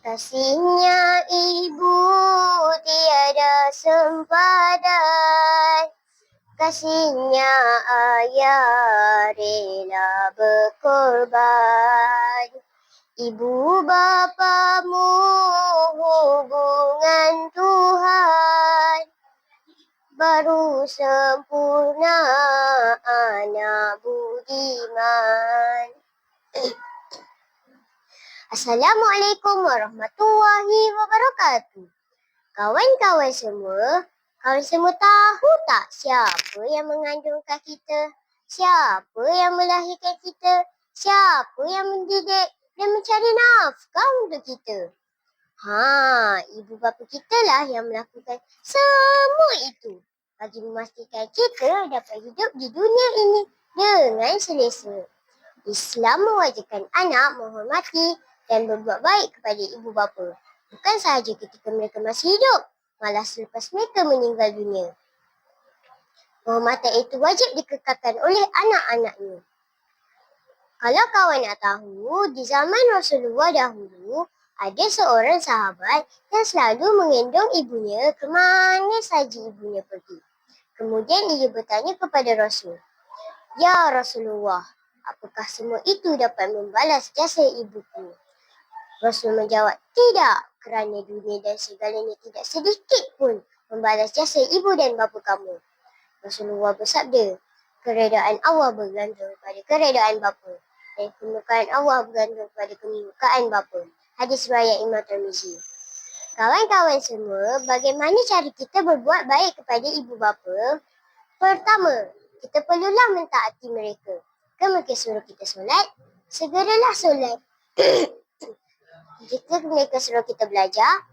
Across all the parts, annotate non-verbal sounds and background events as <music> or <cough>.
Kasihnya ibu tiada sempadan. Kasihnya ayah rela berkorban. Ibu bapamu hubungan Tuhan. Baru sempurna anak budiman Assalamualaikum warahmatullahi wabarakatuh. Kawan-kawan semua, kawan semua tahu tak siapa yang mengandungkan kita? Siapa yang melahirkan kita? Siapa yang mendidik dan mencari nafkah untuk kita? Ha, ibu bapa kita lah yang melakukan semua itu bagi memastikan kita dapat hidup di dunia ini dengan selesa. Islam mewajibkan anak menghormati dan berbuat baik kepada ibu bapa. Bukan sahaja ketika mereka masih hidup, malah selepas mereka meninggal dunia. Penghormatan itu wajib dikekalkan oleh anak-anaknya. Kalau kawan nak tahu, di zaman Rasulullah dahulu, ada seorang sahabat yang selalu mengendong ibunya ke mana saja ibunya pergi. Kemudian ia bertanya kepada Rasul, Ya Rasulullah, apakah semua itu dapat membalas jasa ibuku? Rasul menjawab, tidak kerana dunia dan segalanya tidak sedikit pun membalas jasa ibu dan bapa kamu. Rasulullah bersabda, keredaan Allah bergantung pada keredaan bapa dan kemurkaan Allah bergantung pada kemurkaan bapa. Hadis riwayat Imam Tirmizi. Kawan-kawan semua, bagaimana cara kita berbuat baik kepada ibu bapa? Pertama, kita perlulah mentaati mereka. Kemudian suruh kita solat, segeralah solat. <coughs> Jika mereka suruh kita belajar,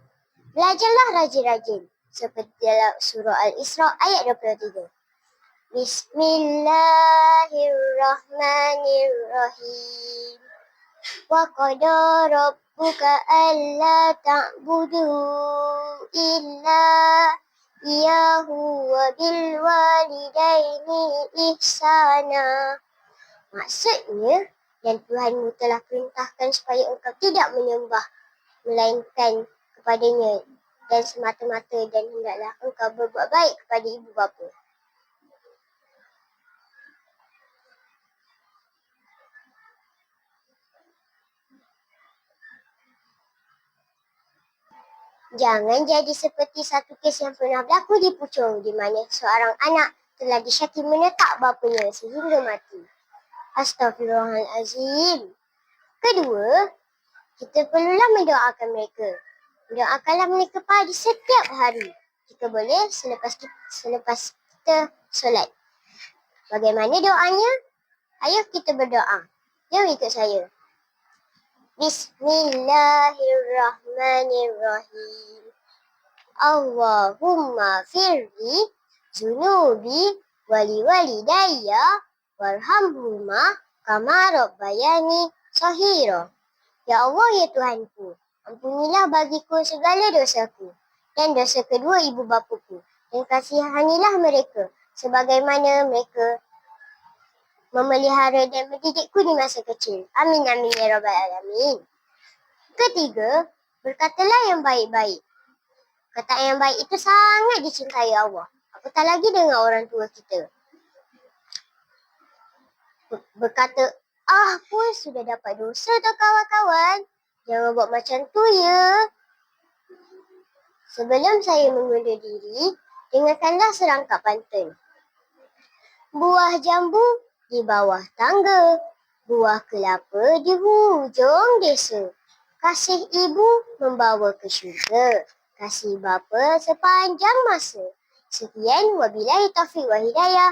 belajarlah rajin-rajin. Seperti dalam surah Al-Isra ayat 23. Bismillahirrahmanirrahim. Wa qada rabbuka alla ta'budu illa iyahu wa bil walidaini ihsana. Maksudnya, dan Tuhanmu telah perintahkan supaya engkau tidak menyembah melainkan kepadanya dan semata-mata dan hendaklah engkau berbuat baik kepada ibu bapa. Jangan jadi seperti satu kes yang pernah berlaku di Puchong di mana seorang anak telah disyaki menetak bapanya sehingga mati. Astaghfirullahalazim. Kedua, kita perlulah mendoakan mereka. Doakanlah mereka pada setiap hari. Jika boleh, selepas kita, selepas kita solat. Bagaimana doanya? Ayo kita berdoa. Jom ikut saya. Bismillahirrahmanirrahim. Allahumma firli zunubi wali wali daya warhamhuma kama rabbayani sahira. Ya Allah ya Tuhanku, ampunilah bagiku segala dosaku dan dosa kedua ibu bapaku dan kasihanilah mereka sebagaimana mereka memelihara dan mendidikku di masa kecil. Amin amin ya rabbal alamin. Ketiga, berkatalah yang baik-baik. Kata yang baik itu sangat dicintai Allah. Apatah lagi dengan orang tua kita berkata, ah pun sudah dapat dosa tu kawan-kawan. Jangan buat macam tu ya. Sebelum saya mengundur diri, dengarkanlah serangkap pantun. Buah jambu di bawah tangga. Buah kelapa di hujung desa. Kasih ibu membawa ke syurga. Kasih bapa sepanjang masa. Sekian wabillahi taufiq wa hidayah.